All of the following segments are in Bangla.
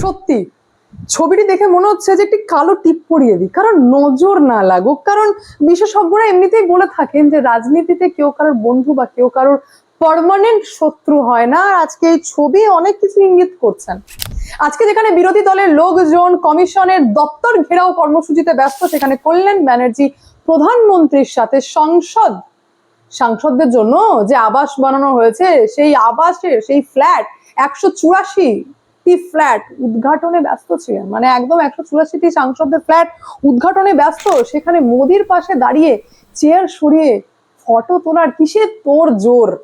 সত্যি। ছবিটি দেখে মনে হচ্ছে যে একটি কালো টিপ পরিয়ে দিই। কারণ নজর না লাগুক। কারণ বিশেষজ্ঞরা এমনিতেই বলে থাকেন যে রাজনীতিতে কেউ কারোর বন্ধু বা কেউ কারোর পারমানেন্ট শত্রু হয় না। আর আজকে এই ছবি অনেক কিছু ইঙ্গিত করছেন। আজকে যেখানে বিরোধী দলের লোকজন কমিশনের দপ্তর ঘেরাও কর্মসূচিতে ব্যস্ত, সেখানে কল্যাণ ব্যানার্জি প্রধানমন্ত্রীর সাথে সংসদ। সাংসদদের জন্য যে আবাস বানানো হয়েছে, সেই আবাসের, সেই ফ্ল্যাট একশো চুরাশি টি ফ্ল্যাট উদ্ঘাটনে ব্যস্ত ছিলেন। মানে একদম একশো চুরাশিটি সাংসদদের ফ্ল্যাট উদ্ঘাটনে ব্যস্ত। সেখানে মোদির পাশে দাঁড়িয়ে চেয়ার সরিয়ে ফটো তোলার কিসের তোর জোর?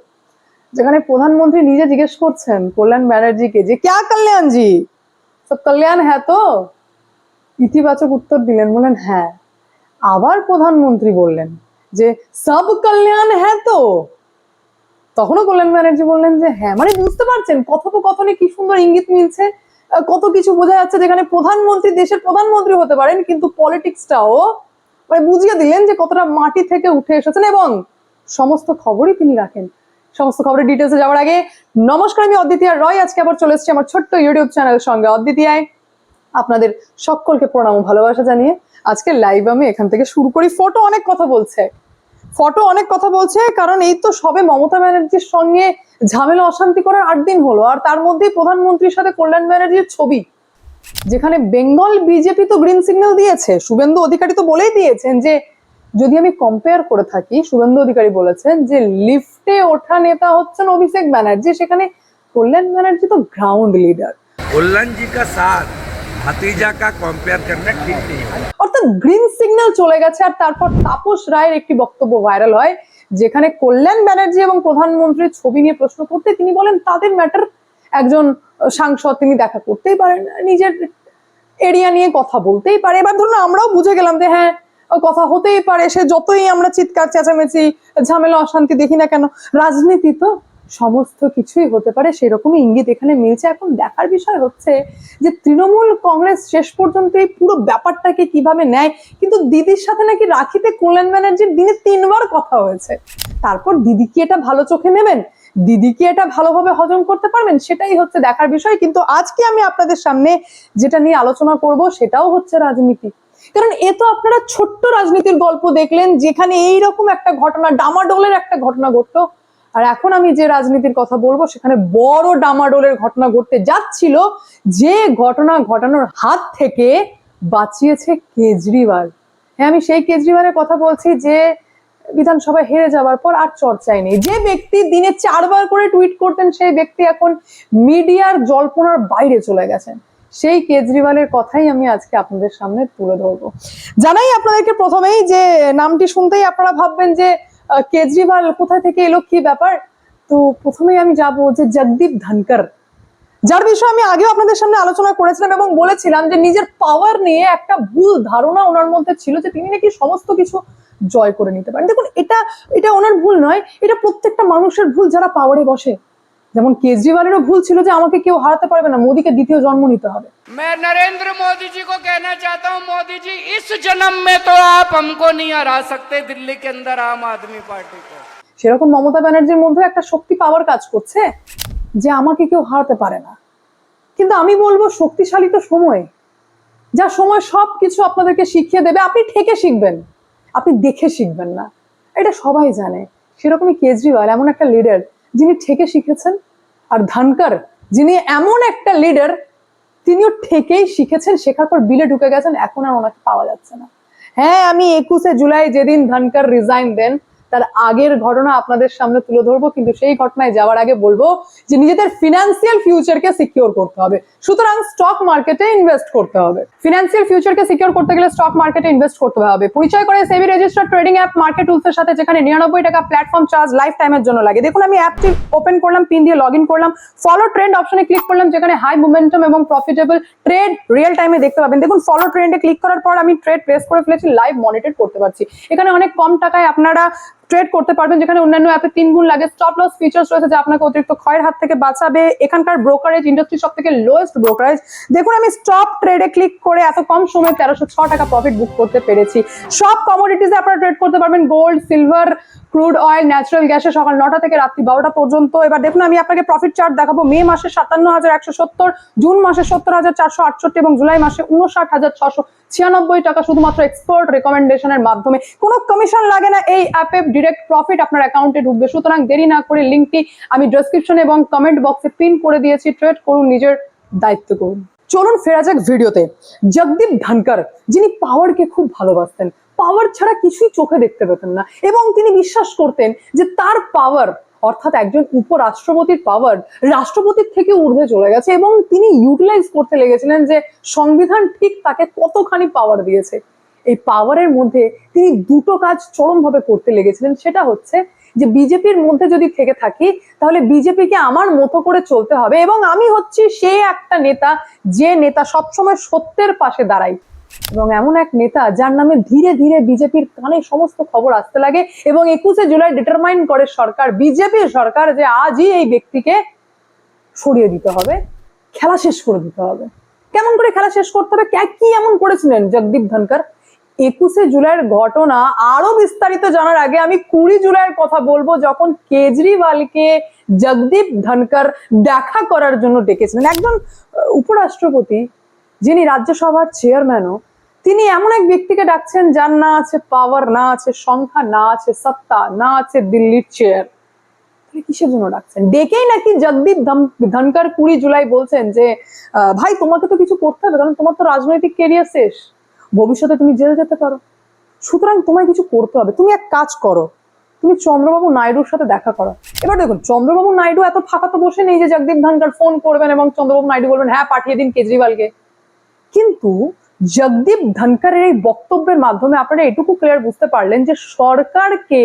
যেখানে প্রধানমন্ত্রী নিজে জিজ্ঞেস করছেন কল্যাণ ব্যানার্জিকে যে, ক্যা কল্যাণজি সব কল্যাণ হ্যাঁ তো? ইতিবাচক উত্তর দিলেন, বললেন হ্যাঁ। আবার প্রধানমন্ত্রী বললেন যে, সব কল্যাণ হ্যাঁ তো? তখনও কল্যাণ ব্যানার্জি বললেন যে হ্যাঁ মানে বুঝতে পারছেন কথোপকথনে কি সুন্দর ইঙ্গিত মিলছে কত কিছু বোঝা যাচ্ছে যেখানে প্রধানমন্ত্রী দেশের প্রধানমন্ত্রী হতে পারেন, কিন্তু পলিটিক্সটাও মানে বুঝিয়ে দিলেন যে কতটা মাটি থেকে উঠে এসেছেন এবং সমস্ত খবরই তিনি রাখেন। সমস্ত খবরের ডিটেলসে যাওয়ার আগে, নমস্কার, আমি অদ্বিতীয় রয়। আজকে আবার চলে এসেছি আমার ছোট্ট ইউটিউব চ্যানেল সঙ্গে। অদ্বিতীয়ায় আপনাদের সকলকে প্রণাম ভালোবাসা জানিয়ে আজকে লাইভ আমি এখান থেকে শুরু করি। ফটো অনেক কথা বলছে। ফটো অনেক কথা বলছে, কারণ এই তো সবে মমতা ব্যানার্জির সঙ্গে ঝামেলা অশান্তি করার আট দিন হলো, আর তার মধ্যেই প্রধানমন্ত্রীর সাথে কল্যাণ ব্যানার্জির ছবি, যেখানে বেঙ্গল বিজেপি তো গ্রিন সিগন্যাল দিয়েছে। শুভেন্দু অধিকারী তো বলেই দিয়েছেন যে, যদি আমি কম্পেয়ার করে থাকি, শুভেন্দু অধিকারী বলেছেন যে, লিফটে ওঠা নেতা হচ্ছেন অভিষেক ব্যানার্জি, সেখানে কল্যাণ ব্যানার্জি তো গ্রাউন্ড লিডার কল্যাণজি কা সাথ ভাতিজা কা কম্পেয়ার ঠিক নেই। অর্থাৎ গ্রিন সিগন্যাল চলে গেছে আর তারপর তাপস রায়ের একটি বক্তব্য ভাইরাল হয়, যেখানে কল্যাণ ব্যানার্জি এবং প্রধানমন্ত্রীর ছবি নিয়ে প্রশ্ন করতে তিনি বলেন, তাদের ম্যাটার একজন সাংসদ তিনি দেখা করতেই পারেন, নিজের এরিয়া নিয়ে কথা বলতেই পারে। এবার ধরুন আমরাও বুঝে গেলাম যে হ্যাঁ কথা হতেই পারে, সে যতই আমরা চিৎকার, চেঁচামেচি, ঝামেলা, অশান্তি দেখি না কেন, রাজনীতি তো সমস্ত কিছুই হতে পারে, সেরকমই ইঙ্গিত এখানে মিলছে। এখন দেখার বিষয় হচ্ছে যে তৃণমূল কংগ্রেস শেষ পর্যন্ত এই পুরো ব্যাপারটাকে কীভাবে নেয়? কিন্তু দিদির সাথে নাকি রাখিতে কল্যাণ ব্যানার্জির দিনে তিনবার কথা হয়েছে। তারপর দিদি কি এটা ভালো চোখে নেবেন? দিদি কি এটা ভালোভাবে হজম করতে পারবেন? সেটাই হচ্ছে দেখার বিষয়। কিন্তু আজকে আমি আপনাদের সামনে যেটা নিয়ে আলোচনা করব, সেটাও হচ্ছে রাজনীতি। কারণ এ তো আপনারা ছোট্ট রাজনীতির গল্প দেখলেন, যেখানে এই রকম একটা ঘটনা, ডামাডোলের একটা ঘটনা ঘটলো। আর এখন আমি যে রাজনীতির কথা বলব, সেখানে বড় ডামাডোলের ঘটনা ঘটতে যাচ্ছিল। যে ঘটনা ঘটানোর হাত থেকে বাঁচিয়েছে কেজরিওয়াল। হ্যাঁ আমি সেই কেজরিওয়ালের কথা বলছি যে বিধানসভায় হেরে যাওয়ার পর আর চর্চায় নেই যে ব্যক্তি দিনে চারবার করে টুইট করতেন, সেই ব্যক্তি এখন মিডিয়ার জল্পনার বাইরে চলে গেছেন। সেই কেজরিওয়ালের কথাই আমি আজকে আপনাদের সামনে তুলে ধরবো। জানাই আপনাদেরকে প্রথমেই যে নামটি শুনতেই আপনারা ভাববেন যে কেজরিওয়াল, কোথা থেকে এলো কি ব্যাপার? তো প্রথমে আমি যাব যে জগদীপ ধনকর। যার বিষয়ে আমি আগেও আপনাদের সামনে আলোচনা করেছিলাম এবং বলেছিলাম যে নিজের পাওয়ার নিয়ে একটা ভুল ধারণা ওনার মধ্যে ছিল যে তিনি নাকি সমস্ত কিছু জয় করে নিতে পারেন। দেখুন, এটা এটা ওনার ভুল নয়, এটা প্রত্যেকটা মানুষের ভুল যারা পাওয়ারে বসে। যেমন কেজরিওয়ালেরও ভুল ছিল যে আমাকে কেউ হারাতে পারবে না মোদীকে দ্বিতীয় জন্ম নিতে হবে मैं नरेंद्र मोदी जी को कहना चाहता हूं मोदी जी इस जन्म में तो आप हमको नहीं हरा सकते दिल्ली के अंदर आम आदमी पार्टी को সেরকম মমতা ব্যানার্জির মধ্যে একটা শক্তি পাওয়ার কাজ করছে যে আমাকে কেউ হারাতে পারে না কিন্তু আমি বলবো শক্তিশালী তো সময় যা সময় সব কিছু আপনাদেরকে শিখিয়ে দেবে আপনি ঠেকে শিখবেন আপনি দেখে শিখবেন না এটা সবাই জানে সেরকমই কেজরিওয়াল এমন একটা লিডার যিনি ঠেকে শিখেছেন আর ধনকর, যিনি এমন একটা লিডার তিনিও ঠেকেই শিখেছেন, শেখার পর বিলে ঢুকে গেছেন, এখন আর ওনাকে পাওয়া যাচ্ছে না। হ্যাঁ আমি একুশে জুলাই যেদিন ধনকর রিজাইন দেন তার আগের ঘটনা আপনাদের সামনে তুলে ধরবো, কিন্তু সেই ঘটনায় যাওয়ার আগে বলব যে নিজেদের ফিনান্সিয়াল ফিউচারকে সিকিউর করতে হবে। সুতরাং স্টক মার্কেটে ইনভেস্ট করতে হবে। ফিনান্সিয়াল ফিউচারকে সিকিউর করতে গেলে স্টক মার্কেটে ইনভেস্ট করতে হবে। পরিচয় করে SEBI register trading app market টুলসের সাথে যেখানে নিরানব্বই টাকা প্ল্যাটফর্ম চার্জ লাইফ টাইমের জন্য লাগে। দেখুন, আমি অ্যাপটি ওপেন করলাম পিন দিয়ে লগ করলাম ফলো ট্রেন্ড অপশনে ক্লিক করলাম, যেখানে হাই মোমেন্টাম এবং প্রফিটেবল ট্রেড রিয়েল টাইমে দেখতে পাবেন। দেখুন ফলো ট্রেন্ডে ক্লিক করার পর আমি ট্রেড প্রেস করে ফেলেছি লাইভ মনিটর করতে পারছি। এখানে অনেক কম টাকায় আপনারা ট্রেড করতে পারবেন, যেখানে অন্যান্য অ্যাপে তিন গুণ লাগে। স্টপ লস ফিচার্স রয়েছে যা আপনাকে অতিরিক্ত ক্ষয়ের হাত থেকে বাঁচাবে। এখানকার ব্রোকারেজ ইন্ডাস্ট্রি সব থেকে লোয়েস্ট ব্রোকারেজ দেখুন, আমি স্টপ ট্রেডে ক্লিক করে এত কম সময় তেরোশো ছ টাকা প্রফিট বুক করতে পেরেছি। সব কমোডিটিসে আপনারা ট্রেড করতে পারবেন। Gold silver crude oil natural গ্যাসে সকাল নটা থেকে রাত্রি বারোটা পর্যন্ত। এবার দেখুন, আমি আপনাকে প্রফিট চার্ট দেখাবো। মে মাসে সাতান্ন হাজার একশো সত্তর, জুন মাসে সত্তর হাজার চারশো আটষট্টি এবং জুলাই মাসে উনষাট হাজার ছশো ছিয়ানব্বই টাকা শুধুমাত্র এক্সপোর্ট রেকমেন্ডেশনের মাধ্যমে। কোনো কমিশন লাগে না এই অ্যাপে ডিরেক্ট প্রফিট আপনার অ্যাকাউন্টে ঢুকবে। সুতরাং দেরি না করে লিঙ্কটি আমি ডেসক্রিপশন এবং কমেন্ট বক্সে পিন করে দিয়েছি। ট্রেড করুন, নিজের দায়িত্ব করুন। চলুন, ফেরা যাক ভিডিওতে জগদীপ ধনকর যিনি পাওয়ারকে খুব ভালোবাসতেন। পাওয়ার ছাড়া কিছুই চোখে দেখতে পেতেন না। এবং তিনি বিশ্বাস করতেন যে তার পাওয়ার অর্থাৎ একজন উপরাষ্ট্রপতির পাওয়ার রাষ্ট্রপতির থেকে ঊর্ধ্বে চলে গেছে এবং তিনি ইউটিলাইজ করতে লেগেছিলেন যে সংবিধান ঠিক তাকে কতখানি পাওয়ার দিয়েছে। এই পাওয়ারের মধ্যে তিনি দুটো কাজ চরমভাবে করতে লেগেছিলেন। সেটা হচ্ছে যে বিজেপির মধ্যে যদি থেকে থাকি, তাহলে বিজেপিকে আমার মতো করে চলতে হবে এবং আমি হচ্ছি সে একটা নেতা, যে নেতা সবসময় সত্যের পাশে দাঁড়াই এবং এমন এক নেতা যার নামে ধীরে ধীরে বিজেপির কানে সমস্ত খবর আসতে লাগে এবং একুশে জুলাই ডিটারমাইন করে সরকার, বিজেপি সরকার যে আজই এই ব্যক্তিকে সরিয়ে দিতে হবে, খেলা শেষ করে দিতে হবে। কেমন করে খেলা শেষ করতে হবে? কে- কি এমন করেছিলেন জগদীপ ধনকর একুশে জুলাইয়ের ঘটনা আরও বিস্তারিত জানার আগে আমি কুড়ি জুলাইয়ের কথা বলব যখন কেজরিওয়ালকে জগদীপ ধনকর দেখা করার জন্য ডেকেছিলেন। একজন উপরাষ্ট্রপতি যিনি রাজ্যসভার চেয়ারম্যানও, তিনি এমন এক ব্যক্তিকে ডাকছেন যার না আছে পাওয়ার না আছে সংখ্যা, না আছে সত্তা, না আছে দিল্লির চেয়ার কিসের জন্য ডাকছেন? ডেকেই নাকি জগদীপ ধনকর কুড়ি জুলাই বলছেন যে ভাই, তোমাকে তো কিছু করতে হবে, কারণ তোমার তো রাজনৈতিক কেরিয়ার শেষ। ভবিষ্যতে তুমি জেল যেতে পারো। সুতরাং তোমায় কিছু করতে হবে। তুমি এক কাজ করো। তুমি চন্দ্রবাবু নাইডুর সাথে দেখা করো। এবার দেখুন, চন্দ্রবাবু নাইডু এত ফাঁকা তো বসে নেই যে জগদীপ ধনকর ফোন করবেন এবং চন্দ্রবাবু নাইডু বলবেন হ্যাঁ পাঠিয়ে দিন কেজরিওয়ালকে। কিন্তু জগদীপ ধনকরের এই বক্তব্যের মাধ্যমে আপনারা এটুকু ক্লিয়ার বুঝতে পারলেন যে সরকারকে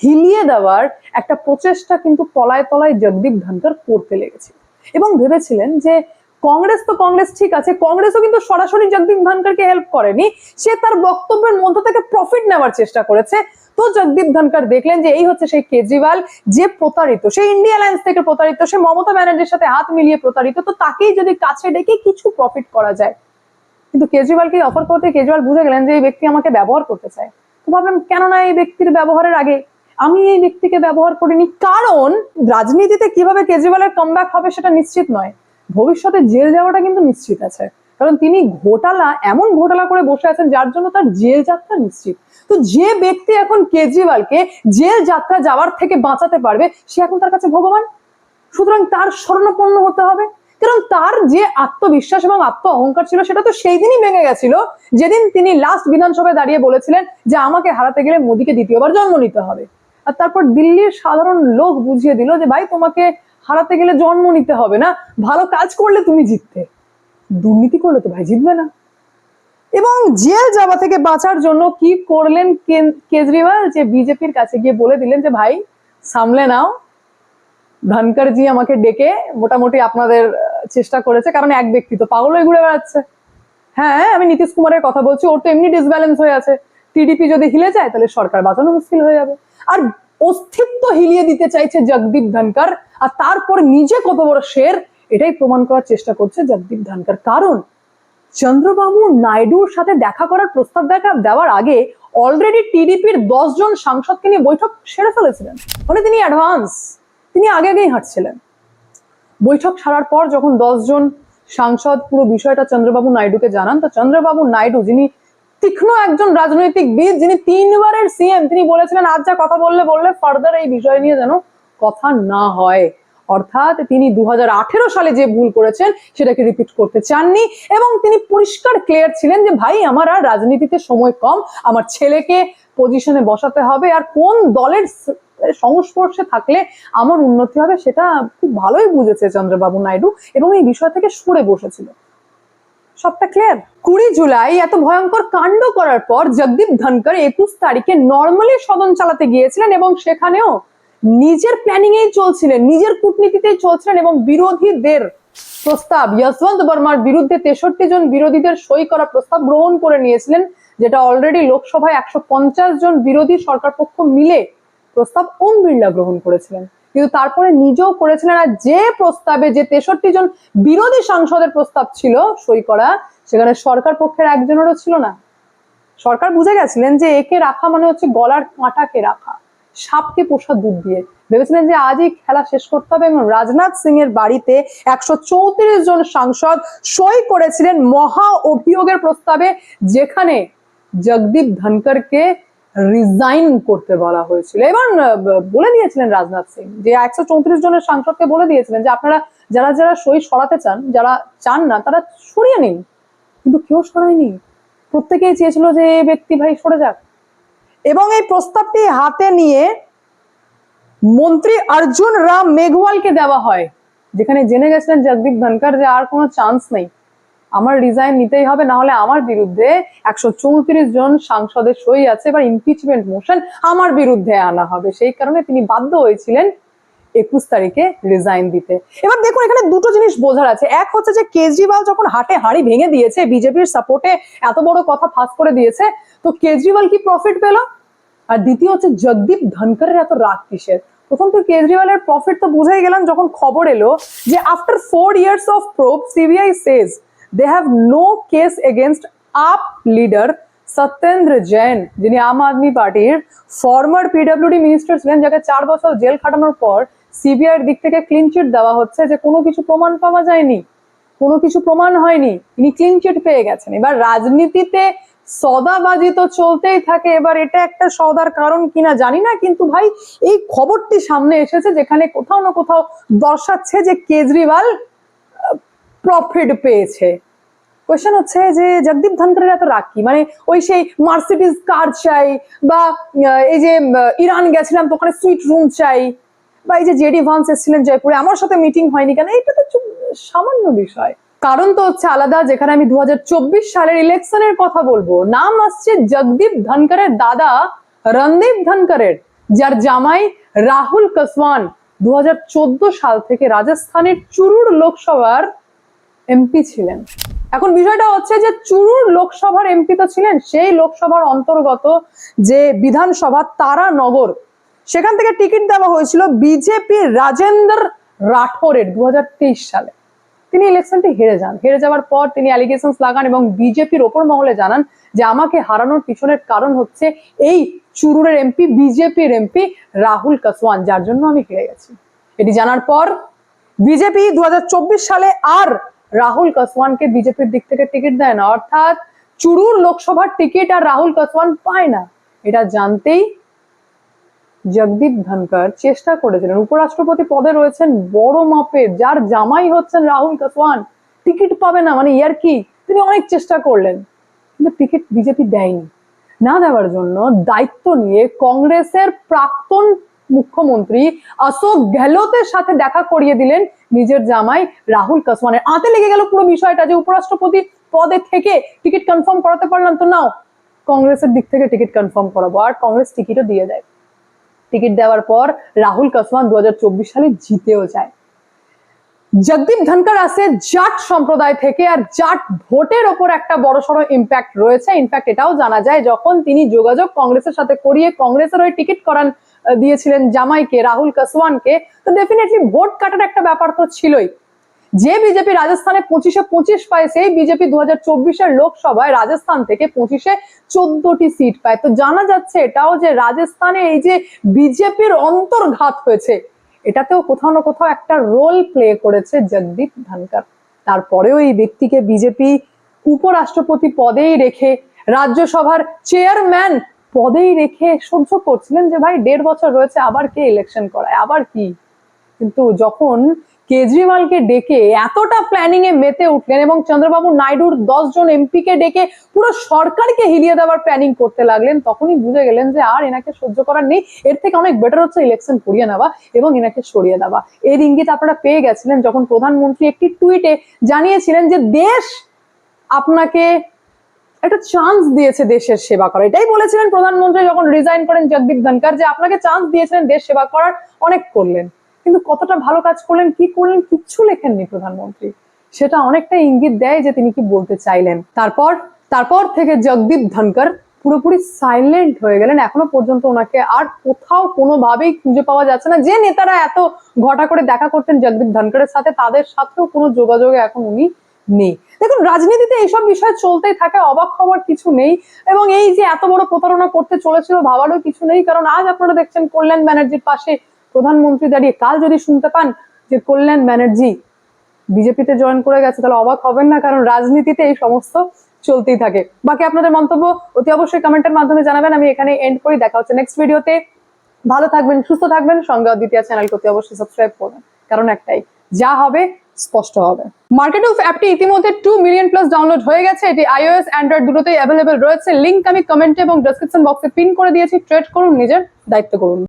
হিলিয়ে দেওয়ার একটা প্রচেষ্টা কিন্তু তলায় তলায় জগদীপ ধনকর করতে লেগেছে। এবং ভেবেছিলেন যে কংগ্রেস তো কংগ্রেস ঠিক আছে, কংগ্রেসও কিন্তু সরাসরি জগদীপ ধনকরকে হেল্প করেনি, সে তার বক্তব্যের মধ্য থেকে প্রফিট নেওয়ার চেষ্টা করেছে। তো জগদীপ ধনকর দেখলেন যে এই হচ্ছে সেই কেজরিওয়াল, যে প্রতারিত, সে ইন্ডিয়া অ্যালায়েন্স থেকে প্রতারিত, সে মমতা ব্যানার্জির সাথে হাত মিলিয়ে প্রতারিত, তো তাকেই যদি কাছে ডেকে কিছু প্রফিট করা যায়। কিন্তু কেজরিওয়ালকে অফার করতে কেজরিওয়াল বুঝে গেলেন যে এই ব্যক্তি আমাকে ব্যবহার করতে চায়। তো ভাবলাম, কেননা এই ব্যক্তির ব্যবহারের আগে আমি এই ব্যক্তিকে ব্যবহার করিনি, কারণ রাজনীতিতে কীভাবে কেজরিওয়ালের কামব্যাক হবে সেটা নিশ্চিত নয়। ভবিষ্যতে জেল যাওয়াটা কিন্তু নিশ্চিত আছে। কারণ তিনি ঘোটালা, এমন ঘোটালা করে বসে আছেন যার জন্য তার জেল যাত্রা নিশ্চিত। তো যে ব্যক্তি এখন কেজরিওয়ালকে জেল যাত্রা যাওয়ার থেকে বাঁচাতে পারবে, সে এখন তার কাছে ভগবান। সুতরাং তার স্মরণাপন্ন হতে হবে। কারণ তার যে আত্মবিশ্বাস এবং আত্ম অহংকার ছিল, সেটা তো সেই দিনই ভেঙে গেছিল। যেদিন তিনি লাস্ট বিধানসভায় দাঁড়িয়ে বলেছিলেন যে, আমাকে হারাতে গেলে মোদীকে দ্বিতীয়বার জন্ম নিতে হবে। আর তারপর দিল্লির সাধারণ লোক বুঝিয়ে দিল যে, ভাই, তোমাকে হারাতে গেলে জন্ম নিতে হবে না। ভালো কাজ করলে তুমি জিততে। দুর্নীতি করলে তো ভাই জিতবে না। এবং জেল যাওয়া থেকে বাঁচার জন্য কি করলেন কেজরিওয়াল? যে বিজেপির কাছে গিয়ে বলে দিলেন যে, ভাই, সামলে নাও। ধনকরজি আমাকে ডেকে মোটামুটি আপনাদের চেষ্টা করেছে, কারণ এক ব্যক্তি তো পাগল হয়ে ঘুরে বেড়াচ্ছে। হ্যাঁ আমি নীতিশ কুমারের কথা বলছি, ওর তো এমনি ডিসব্যালেন্স হয়ে আছে। টিডিপি যদি হিলে যায়, তাহলে সরকার বাঁচানো মুশকিল হয়ে যাবে। আর অস্তিত্ব হিলিয়ে দিতে চাইছে জগদীপ ধনকর, আর তারপর নিজে কত বড় শের, এটাই প্রমাণ করার চেষ্টা করছে জগদীপ ধনকর। কারণ চন্দ্রবাবু নাইডুর সাথে দেখা করার প্রস্তাব দেখা দেওয়ার আগে অলরেডি টিডিপির দশ জন সাংসদকে নিয়ে বৈঠক সেরে ফেলেছিলেন। মানে তিনি অ্যাডভান্স তিনি আগে আগেই হাঁটছিলেন। বৈঠক সারার পর যখন জন সাংসদ পুরো বিষয়টা চন্দ্রবাবু নাইডুকে জানান, তো চন্দ্রবাবু নাইডু, যিনি তীক্ষ্ণ একজন রাজনৈতিকবিদ যিনি তিনবারের সিএম, তিনি বলেছিলেন, আজ যা কথা বললে বললে ফার্দার এই বিষয় নিয়ে যেন কথা না হয়। অর্থাৎ তিনি দু হাজার আঠেরো সালে যে ভুল করেছেন, সেটাকে রিপিট করতে চাননি এবং তিনি পরিষ্কার ক্লিয়ার ছিলেন যে, ভাই, আমার আর রাজনীতিতে সময় কম, আমার ছেলেকে পজিশনে বসাতে হবে, আর কোন দলের সংস্পর্শে থাকলে আমার উন্নতি হবে সেটা খুব ভালোই বুঝেছে চন্দ্রবাবু নাইডু এবং এই বিষয় থেকে সরে বসেছিল। সবটা ক্লিয়ার কুড়ি জুলাই এত ভয়ঙ্কর কাণ্ড করার পর জগদীপ ধনকর একুশ তারিখে নর্মালি সদন চালাতে গিয়েছিলেন এবং সেখানেও নিজের প্ল্যানিং এই চলছিলেন, নিজের কূটনীতিতেই চলছিলেন এবং বিরোধীদের প্রস্তাব, যশবন্ত বর্মার বিরুদ্ধে তেষট্টি জন বিরোধীদের সই করা প্রস্তাব গ্রহণ করে নিয়েছিলেন, যেটা অলরেডি লোকসভায় একশো পঞ্চাশ জন বিরোধী সরকার পক্ষ মিলে প্রস্তাব ওম বিড়লা গ্রহণ করেছিলেন। কিন্তু তারপরে নিজেও করেছিলেন আর যে প্রস্তাবে যে তেষট্টি জন বিরোধী সাংসদের প্রস্তাব ছিল সই করা, সেখানে সরকার পক্ষের একজনেরও ছিল না। সরকার বুঝে গেছিলেন যে একে রাখা মানে হচ্ছে গলার কাঁটাকে রাখা, সাপকে পোষা দুধ দিয়ে। ভেবেছিলেন যে আজই খেলা শেষ করতে হবে এবং রাজনাথ সিং এর বাড়িতে একশো চৌত্রিশ জন সাংসদ সই করেছিলেন মহা অভিযোগের প্রস্তাবে, যেখানে জগদীপ ধনকরকে রিজাইন করতে বলা হয়েছিল। এবং বলে দিয়েছিলেন রাজনাথ সিং, যে একশো চৌত্রিশ জনের সাংসদকে বলে দিয়েছিলেন যে আপনারা যারা যারা সই সরাতে চান, যারা চান না, তারা সরিয়ে নিন। কিন্তু কেউ সরায়নি। প্রত্যেকেই চেয়েছিল যে ব্যক্তি ভাই সরে যাক। এবং এই প্রস্তাবটি হাতে নিয়ে মন্ত্রী অর্জুন রাম মেঘওয়ালকে দেওয়া হয়, যেখানে জেনে গেছিলেন জগদীপ ধনকর যে আর কোনো চান্স নেই। আমার রিজাইন নিতেই হবে, না হলে আমার বিরুদ্ধে একশো চৌত্রিশ জন সাংসদের সই আছে, এবার ইমপিচমেন্ট মোশন আমার বিরুদ্ধে আনা হবে। সেই কারণে তিনি বাধ্য হয়েছিলেন একুশ তারিখে রিজাইন দিতে। এবার দেখুন, এখানে দুটো জিনিস বোঝার আছে। এক হচ্ছে যে কেজরিওয়াল যখন হাটে হাড়ি ভেঙে দিয়েছে, বিজেপির সাপোর্টে এত বড় কথা ফাঁস করে দিয়েছে, তো কেজরিওয়াল কি প্রফিট পেল? আর দ্বিতীয় হচ্ছে জগদীপ ধনকরের এত রাগ কিসের? প্রথম তো কেজরিওয়ালের প্রফিট তো বুঝেই গেলাম যখন খবর এলো যে after four years of probe CBI says they have no case against AAP leader Satyendra Jain যিনি আম আদমি পার্টির ফর্মার পিডব্লিউডি মিনিস্টার ছিলেন, যাকে চার বছর জেল খাটানোর পর সিবিআইয়ের দিক থেকে ক্লিন চিট দেওয়া হচ্ছে যে কোনো কিছু প্রমাণ পাওয়া যায়নি। কোনো কিছু প্রমাণ হয়নি। ইনি ক্লিন চিট পেয়ে গেছেন। এবার রাজনীতিতে সদাবাজি তো চলতেই থাকে। এবার এটা একটা সদার কারণ কিনা জানি না, কিন্তু ভাই, এই খবরটি সামনে এসেছে যেখানে কোথাও না কোথাও দর্শাচ্ছে যে কেজরিওয়াল প্রফিট পেয়েছে। কোয়েশ্চেন হচ্ছে যে জগদীপ ধনকরের এত রাগ কি? মানে ওই সেই মার্সিডিজ কার চাই বা এই যে ইরান গেছিলাম তো ওখানে সুইট রুম চাই বা এই যে জেডি ভান্স এসেছিলেন জয়পুরে, আমার সাথে মিটিং হয়নি কেন? এটা তো সামান্য বিষয়। কারণ তো হচ্ছে আলাদা, যেখানে আমি দু হাজার চব্বিশ সালের ইলেকশনের কথা বলব। নাম আসছে জগদীপ ধনকরের দাদা রণদীপ ধনকরের যার জামাই রাহুল কসওয়ান দু হাজার চোদ্দ সাল থেকে রাজস্থানের চুরুর লোকসভার এমপি ছিলেন। এখন বিষয়টা হচ্ছে যে চুরুর লোকসভার এমপি তো ছিলেন, সেই লোকসভার অন্তর্গত যে বিধানসভা তারানগর, সেখান থেকে টিকিট দেওয়া হয়েছিল বিজেপি রাজেন্দ্র রাঠোরের দু সালে। তিনি ইলেকশনটি হেরে যান। হেরে যাওয়ার পর তিনি অ্যালিগেশন লাগান এবং বিজেপির ওপর মহলে জানান যে আমাকে হারানোর পিছনের কারণ হচ্ছে এই চুরুরের এমপি, বিজেপির এমপি রাহুল কাসওয়ান, যার জন্য আমি হেরে গেছি। এটি জানার পর বিজেপি দু হাজার চব্বিশ সালে আর রাহুল কাসওয়ানকে বিজেপির দিক থেকে টিকিট দেয় না। অর্থাৎ চুরুর লোকসভার টিকিট আর রাহুল কাসওয়ান পায় না। এটা জানতেই জগদীপ ধনকর চেষ্টা করেছিলেন। উপরাষ্ট্রপতি পদে রয়েছেন বড় মাপের, যার জামাই হচ্ছেন রাহুল কাসওয়ান। টিকিট পাবে না মানে ইয়ার কি? তিনি অনেক চেষ্টা করলেন, কিন্তু টিকিট বিজেপি দেয়নি। না দেওয়ার জন্য দায়িত্ব নিয়ে কংগ্রেসের প্রাক্তন মুখ্যমন্ত্রী অশোক গেহলতের সাথে দেখা করিয়ে দিলেন নিজের জামাই রাহুল কাসওয়ানের আতে লেগে গেল পুরো বিষয়টা যে উপরাষ্ট্রপতি পদে থেকে টিকিট কনফার্ম করাতে পারলাম তো নাও, কংগ্রেসের দিক থেকে টিকিট কনফার্ম করাবো। আর কংগ্রেস টিকিটও দিয়ে দেয়। টিকিট দেওয়ার পর রাহুল কাসওয়ান দু সালে জিতেও যায়। জগদীপ ধনকর আসে জাট সম্প্রদায় থেকে আর জাট ভোটের ওপর একটা বড়সড় ইম্প্যাক্ট রয়েছে। ইনফ্যাক্ট এটাও জানা যায়, যখন তিনি যোগাযোগ কংগ্রেসের সাথে করিয়ে কংগ্রেসের ওই টিকিট করান দিয়েছিলেন জামাইকে, রাহুল কাসওয়ানকে, তো ডেফিনেটলি ভোট কাটার একটা ব্যাপার তো ছিলই। যে বিজেপি রাজস্থানে পঁচিশে পঁচিশ পায়, সেই বিজেপি দু হাজার লোকসভায় রাজস্থান থেকে পঁচিশে চোদ্দটি সিট পায়। তো জানা যাচ্ছে এটাও যে রাজস্থানে এই যে বিজেপির অন্তর্ঘাত হয়েছে, এটাতেও কোথাও না কোথাও একটা রোল প্লে করেছে জগদীপ ধনকর তারপরেও এই ব্যক্তিকে বিজেপি উপরাষ্ট্রপতি পদেই রেখে রাজ্যসভার চেয়ারম্যান পদেই রেখে সহ্য করছিলেন যে, ভাই, দেড় বছর রয়েছে, আবার কে ইলেকশন করায়? আবার কি? কিন্তু যখন কেজরিওয়ালকে ডেকে এতটা প্ল্যানিং এ মেতে উঠলেন এবং চন্দ্রবাবু নাইডুর দশ জন এমপি কে ডেকে পুরো সরকারকে হিলিয়ে দেওয়ার প্ল্যানিং করতে লাগলেন, তখনই বুঝে গেলেন যে, আর এনাকে সহ্য করার নেই। এর থেকে অনেক বেটার হচ্ছে ইলেকশন করিয়ে নেওয়া এবং এনাকে সরিয়ে দেওয়া। এর ইঙ্গিত আপনারা পেয়ে গেছিলেন যখন প্রধানমন্ত্রী একটি টুইটে জানিয়েছিলেন যে, দেশ আপনাকে একটা চান্স দিয়েছে দেশের সেবা করা। এটাই বলেছিলেন প্রধানমন্ত্রী যখন রিজাইন করেন জগদীপ ধনকর যে আপনাকে চান্স দিয়েছিলেন দেশ সেবা করার, অনেক করলেন। কিন্তু কতটা ভালো কাজ করলেন, কি করলেন, কিচ্ছু লেখেননি প্রধানমন্ত্রী। সেটা অনেকটা ইঙ্গিত দেয় যে তিনি কি বলতে চাইলেন। তারপর তারপর থেকে জগদীপ ধনকর পুরোপুরি সাইলেন্ট হয়ে গেলেন। এখনও পর্যন্ত ওনাকে আর কোথাও কোনোভাবেই খুঁজে পাওয়া যাচ্ছে না। যে নেতারা এত ঘটা করে দেখা করতেন জগদীপ ধনকরের সাথে, তাদের সাথেও কোনো যোগাযোগে এখন উনি নেই। দেখুন, রাজনীতিতে এইসব বিষয় চলতেই থাকে, অবাক হওয়ার কিছু নেই এবং এই যে এত বড় প্রতারণা করতে চলেছিল ভাবারও কিছু নেই, কারণ আজ আপনারা দেখছেন কল্যাণ ব্যানার্জির পাশে প্রধানমন্ত্রী দাঁড়িয়ে কাল যদি শুনতে পান যে কল্যাণ ব্যানার্জি বিজেপিতে জয়েন করে গেছে, তাহলে অবাক হবেন না, কারণ রাজনীতিতে এই সমস্ত চলতেই থাকে। বাকি আপনাদের মন্তব্য অতি অবশ্যই কমেন্টের মাধ্যমে জানাবেন, আমি এখানে এন্ড করি, দেখা হচ্ছে নেক্সট ভিডিওতে ভালো থাকবেন, সুস্থ থাকবেন, সঙ্গে অদ্বিতীয় চ্যানেল অতি অবশ্যই সাবস্ক্রাইব করবেন, কারণ একটাই, যা হবে স্পষ্ট হবে। মার্কেট অফ অ্যাপটি ইতিমধ্যে টু মিলিয়ন প্লাস ডাউনলোড হয়ে গেছে। এটি আইওএস অ্যান্ড্রয়েড দুটোতেই অ্যাভেলেবেল রয়েছে। লিঙ্ক আমি কমেন্টে এবং ডেসক্রিপশন বক্সে পিন করে দিয়েছি। ট্রেড করুন, নিজের দায়িত্ব করুন।